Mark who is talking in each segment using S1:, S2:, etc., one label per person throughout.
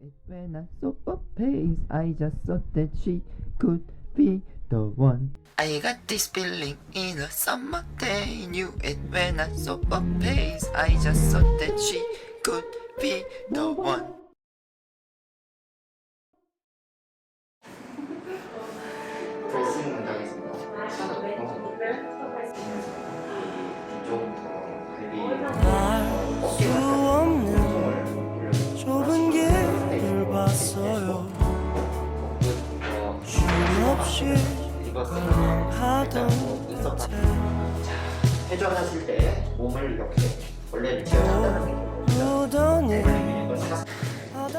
S1: It when I saw her face, I just thought that she could be the one. I got this feeling in a summer day. Knew it when I saw her face. I just thought that she could be the one.
S2: 하던 듯해
S1: 회전하실 때 몸을 이렇게 지어준다는 느낌으로
S2: 오더니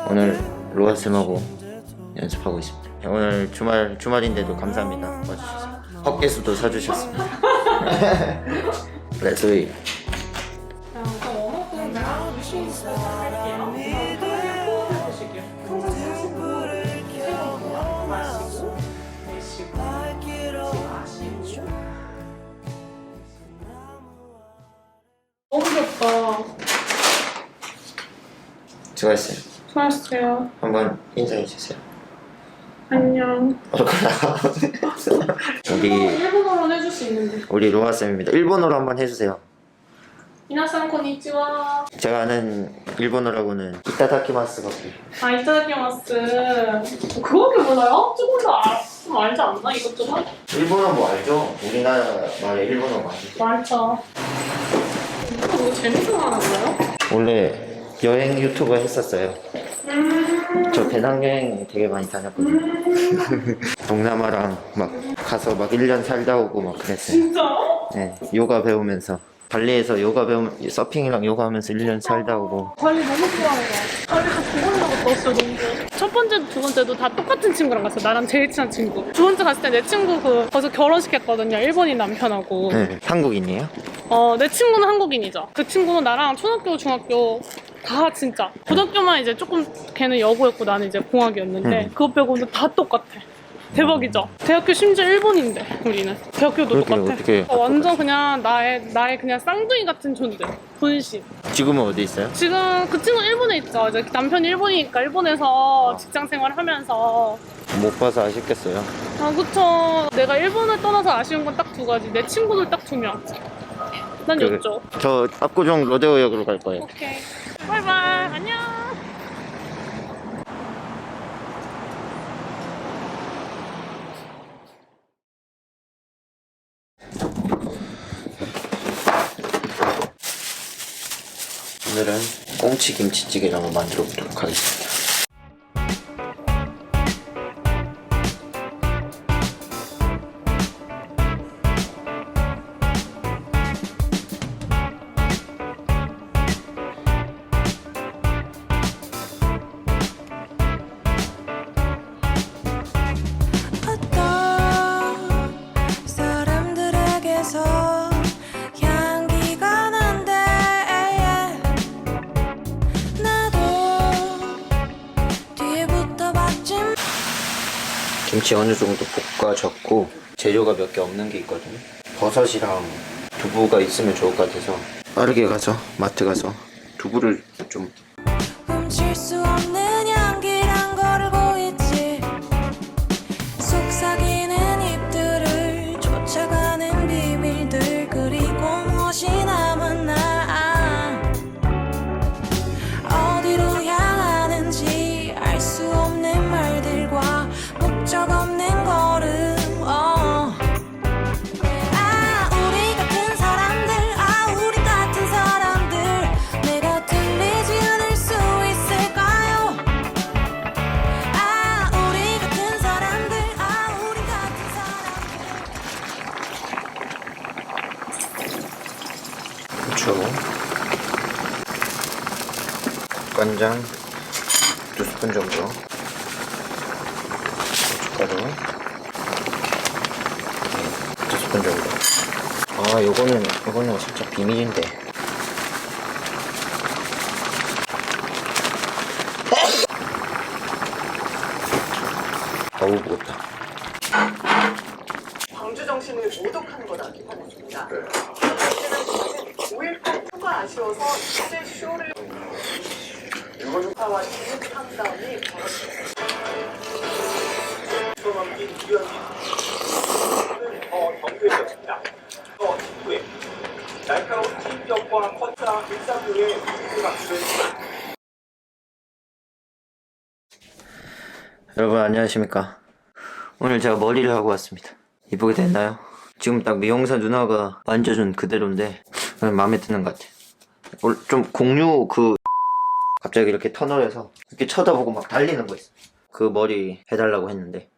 S1: 오늘 로아 쌤하고 연습하고 있습니다. 오늘 주말 주말인데도 감사합니다. 와주셔서 헛개수도 사주셨습니다. 레스이
S2: 등
S3: 귀엽다.
S1: 수고했어요.
S3: 수고하셨어요.
S1: 한번 인사해 주세요.
S3: 안녕.
S1: 우리
S3: 일본어로 해줄 수 있는데.
S1: 우리 로아 쌤입니다. 일본어로 한번 해주세요.
S3: 미나상 konnichiwa.
S1: 제가 아는 일본어라고는 이타다키마스밖에.
S3: 아, 이타다키마스. 그거밖에 몰라요? 조금 더 알, 좀 알지 않나? 이것저것?
S1: 일본어 뭐 알죠? 우리나라 말에 일본어 많이.
S3: 말죠. 뭐 재밌어 하는 거예요?
S1: 원래 여행 유튜버 했었어요. 저 배낭여행 되게 많이 다녔거든요. 동남아랑 막 가서 막 1년 살다 오고 막 그랬어요.
S3: 진짜?
S1: 네, 요가 배우면서. 발리에서 요가 배우면, 서핑이랑 요가 하면서 1년 살다 오고.
S3: 관리 너무 좋아해요. 관리가 두 번이나 갔다 왔어요, 너무. 첫 번째도 두 번째도 다 똑같은 친구랑 갔어요. 나랑 제일 친한 친구. 두 번째 갔을 때 내 친구 그, 거기서 결혼시켰거든요. 일본인 남편하고.
S1: 네, 한국인이에요?
S3: 어, 내 친구는 한국인이죠. 그 친구는 나랑 초등학교, 중학교 다 진짜. 고등학교만 이제 조금 걔는 여고였고 나는 이제 공학이었는데
S1: 음.
S3: 그거 빼고는 다 똑같아. 대박이죠. 대학교 심지어 일본인데 우리는 대학교도
S1: 그렇게
S3: 똑같아.
S1: 어떻게
S3: 어, 완전 그냥 나의 나의 그냥 쌍둥이 같은 존재. 분신.
S1: 지금은 어디 있어요?
S3: 지금 그 친구 일본에 있죠. 이제 남편이 일본이니까 일본에서 직장 생활하면서
S1: 못 봐서 아쉽겠어요.
S3: 아 그쵸. 내가 일본을 떠나서 아쉬운 건 딱 두 가지. 내 친구들 딱 두 명. 난
S1: 그래.
S3: 였죠.
S1: 저 압구정 로데오역으로 갈 거예요.
S3: 오케이. 바이바이. 안녕.
S1: 오늘은 꽁치 김치찌개를 한번 만들어 보도록 하겠습니다. 김치 어느 정도 볶아졌고 재료가 몇 개 없는 게 있거든요. 버섯이랑 두부가 있으면 좋을 것 같아서 빠르게 가서 마트 가서 두부를 좀 간장 두 스푼 정도, 고춧가루 네, 두 스푼 정도. 아, 요거는 요거는 살짝 비밀인데. 너무 무겁다.
S4: 광주 정신을 모독하는 거다 비판했습니다. 이제는 5일간 휴가 아쉬워서 이제 쇼를
S1: 여러분 안녕하십니까? 오늘 제가 머리를 하고 왔습니다. 이쁘게 됐나요? 지금 딱 미용사 누나가 만져준 그대로인데 마음에 드는 것 같아 올- 좀 공유 그 갑자기 이렇게 터널에서 이렇게 쳐다보고 막 달리는 거 있어 그 머리 해달라고 했는데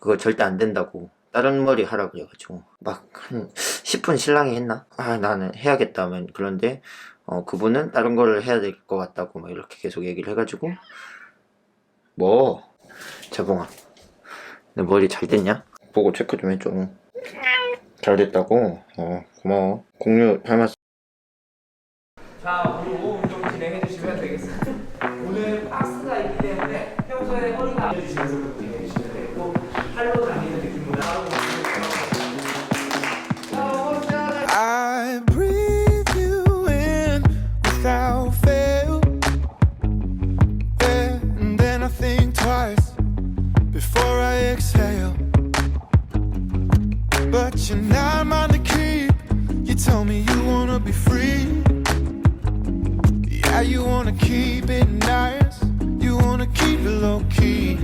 S1: 그거 절대 안 된다고 다른 머리 하라 그래가지고 막 한 10분 신랑이 했나? 아 나는 해야겠다 하면 그런데 어 그분은 다른 거를 해야 될 것 같다고 막 이렇게 계속 얘기를 해가지고 뭐 재봉아 내 머리 잘 됐냐? 보고 체크 좀 해줘 잘 됐다고? 어 고마워 공유 닮았어
S5: 자, 그리고 운동 진행해 주시면 되겠습니다. 오늘 박스가 있기 때문에 평소에 허리가 안 주시면서 진행해 주시면 되고 팔로 당기는 느낌보다 하루
S6: I breathe you in without fail. And then I think twice before I exhale. But you're not mine to keep. You tell me you wanna be free. Yeah, you wanna keep it nice. You wanna keep it low key.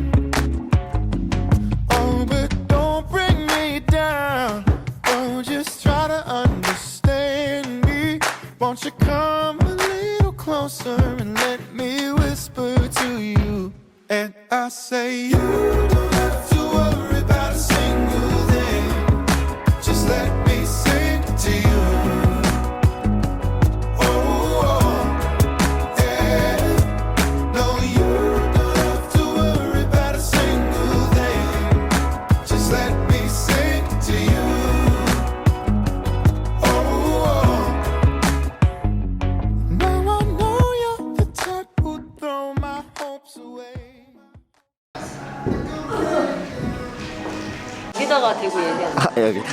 S7: 대고 얘기하는
S1: 아 여기다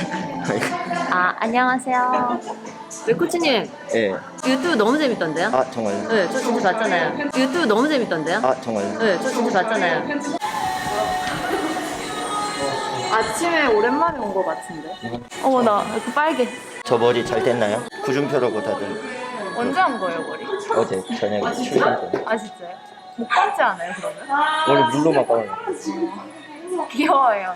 S7: 아 안녕하세요 웨코치님
S1: 예.
S7: 유튜브 너무 재밌던데요?
S1: 아 정말요?
S7: 네, 저 진짜 봤잖아요 유튜브 너무 재밌던데요?
S1: 아 정말요?
S7: 네, 저 진짜 봤잖아요 아침에 오랜만에 온 것 같은데 어머 나 이렇게 빨개
S1: 저 머리 잘 됐나요? 구준표라고 다들
S7: 언제 한 거예요 머리?
S1: 어제 저녁에 출근 전에
S7: 아 진짜요? 못 감지 않아요 그러면?
S1: 원래 물로만 감아요
S7: 귀여워요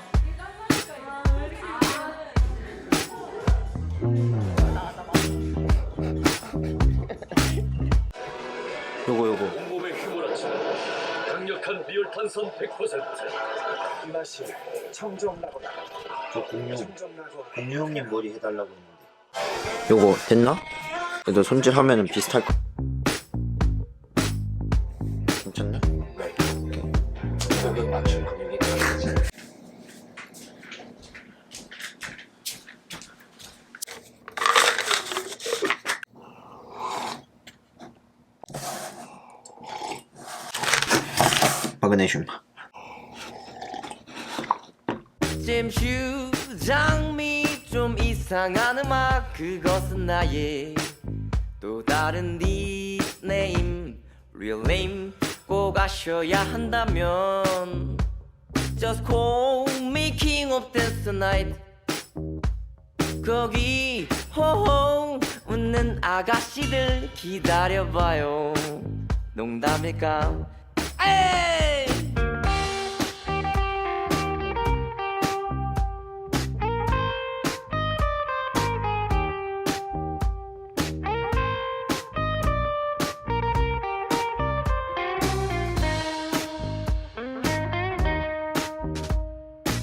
S8: 강력한 비올 탄산
S9: 100%이 맛이 청정나거나
S1: 저 공유 형님 머리 해달라고 했는데. 요거 됐나? 그래도 손질하면은 비슷할 거 마그네슘
S10: 잼슈 장미 좀 이상한 음악 그것은 나의 또 다른 닉네임 real 꼭 아셔야 한다면 Just call me king of dance night 거기 호호 웃는 아가씨들 기다려봐요. 농담일까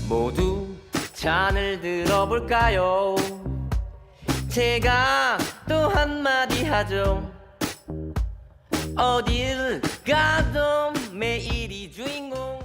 S10: 모두 잔을 들어볼까요? 제가 또 한마디 하죠. 어딜 가도 매일이 주인공.